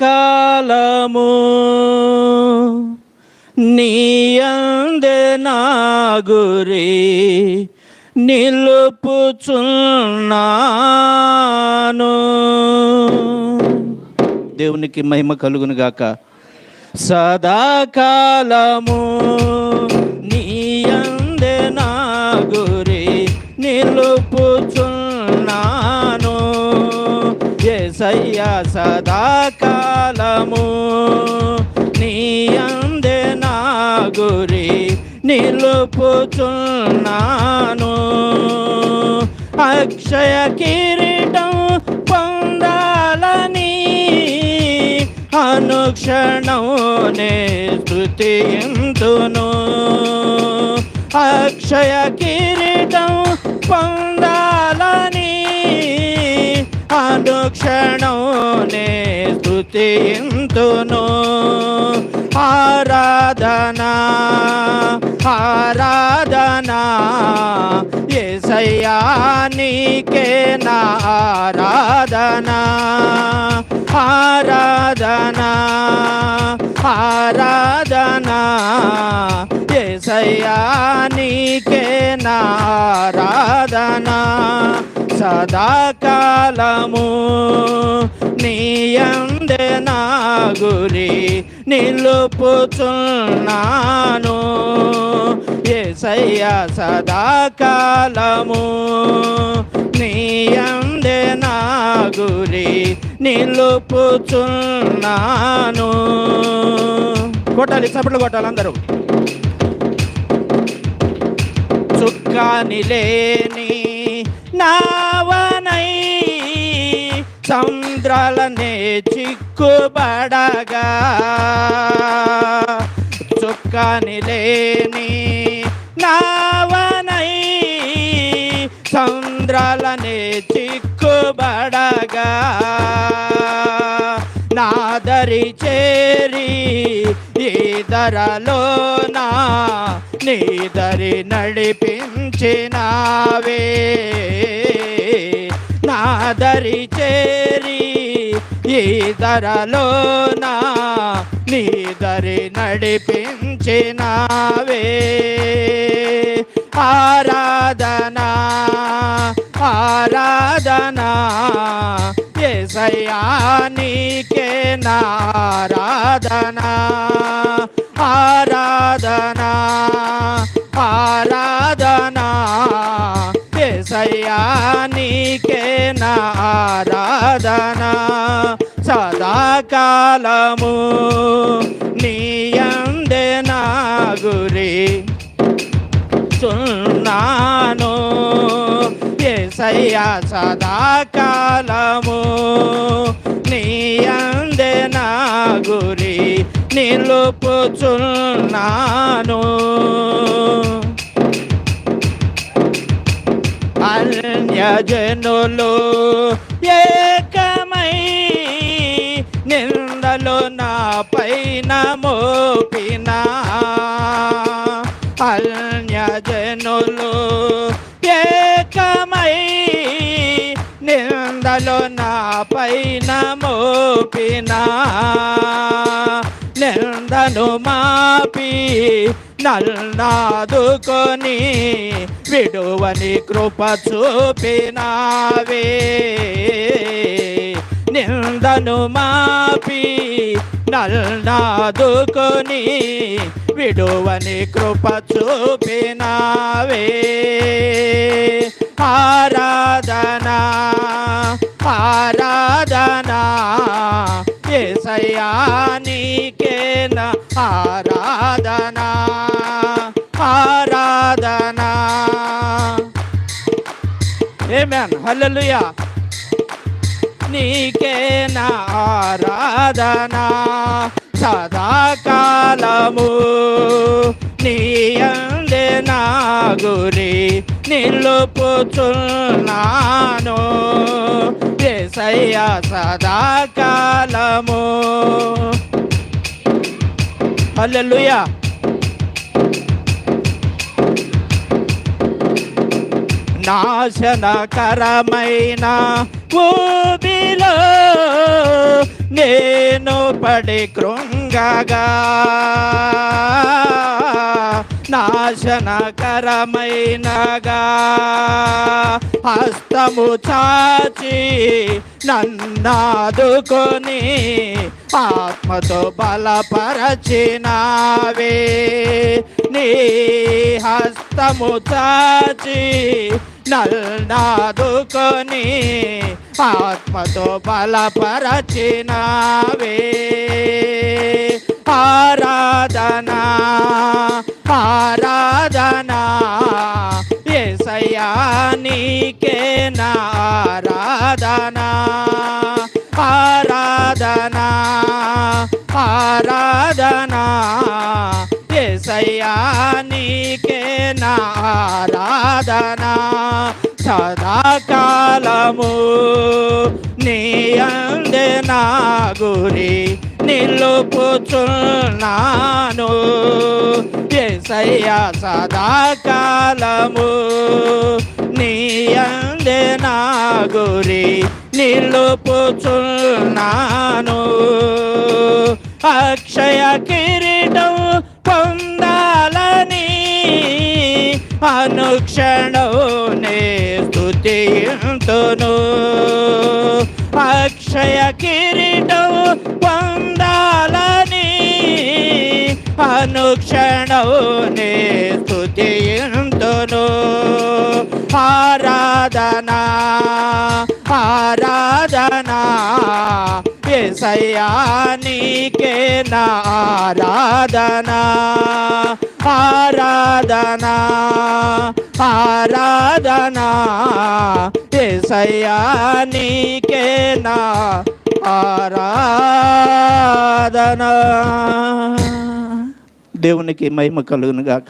కాలము నీయందే నా గురి నిలుపుచున్నాను. దేవునికి మహిమ కలుగునుగాక. సదాకాలము ఎసయ్యా సదాకాలము. నీయందే నా గురి నిలుపుచున్నాను. అక్షయ కిరీటం పొందాలని అనుక్షణం నే స్తుతింతును అక్షయ కిరీటం స్తుతింతును ఆరాధనా ఆరాధనా. ఏసయ్యా నీకే నా ఆరాధనా ఆరాధనా ఆరాధనా. ఏసయ్యా నీకే నా ఆరాధనా. సదాకాలము నీయందే నా గురి నిలుపుచున్నాను. ఏసయ్య సదాకాలము నీయందే నా గురి నిలుపుచున్నాను. కొట్టాలి చప్పట్లు కొట్టాలి అందరూ. చుక్కాని లేని నా చుక్కలనే చిక్కుబడగా చుక్కని లేని నావనై సముద్రాలనే చిక్కుబడగా నాదరి చేరి ఈదరలో నా నీదరి నడిపించినావే. నాదరి చేరి ఈ ధరలోనా నీదరి నడిపించినావే? ఆరాధనా ఆరాధనా ఏసయ్యా నీకే నారాధనా ఆరాధనా ఆరాధనా ఏసయ్యా నీకే ఆరాధన సదాకాలము నీయందే నా గురి చున్నాను. ఎసయ్యా సదాకాలము నీయందే నా గురి నిలుపుచున్నాను. అన్యజనులు ఏకమై నిందలు నా పైన మోపినా అన్యజనులు ఏకమై నిందలు నా పైన మోపిన నిందను మాపి నల్నాదుకొని విడువని కృప చూపినావే. నిందను మాపి నల్నాదుకొని విడువని కృప చూపినావే. ఆరాధనా ఆరాధనా ఏసయ్యా ఆరాధ హల్లెలూయా. నీకే నా ఆరాధనా. సదాకాలము నీయందే నా గురి నిలుపుచున్నాను. ఏసయ్యా సదాకాలము. హల్లెలూయా. నాశనకరమైన ఊబిలో నేను పడి కృంగగా. నాశనకరమైనగా. హస్తము చాచి నన్నాదుకొని ఆత్మతో బలపరచినావే. నీ హస్తము చాచి నల్లాదుకొని ఆత్మతో బలపరచినావే. ఆరాధనా ఆరాధనా ఏసయ్యా నీకే నా ఆరాధనా. ఆరాధనా ఆరాధనా ఏసయ్యా నీకే నా సదాకాలము నీ అందే నా గురి నిలుపుచున్నాను. ఏసయ్యా సదాకాలము నీ అందే నా గురి నిలుపుచున్నాను. అక్షయ కిరీటం అనుక్షణం నే స్తుతింతును అక్షయ కిరీటం పొందాలని అనుక్షణం నే స్తుతింతును ఆరాధనా ఆరాధనా ఎసయానికే నీకే నా ఆరాధనా. ఆరాధనా ఆరాధనా ఏసయ్యా నీకేనా ఆరాధనా. దేవునికి మహిమ కలుగునుగాక.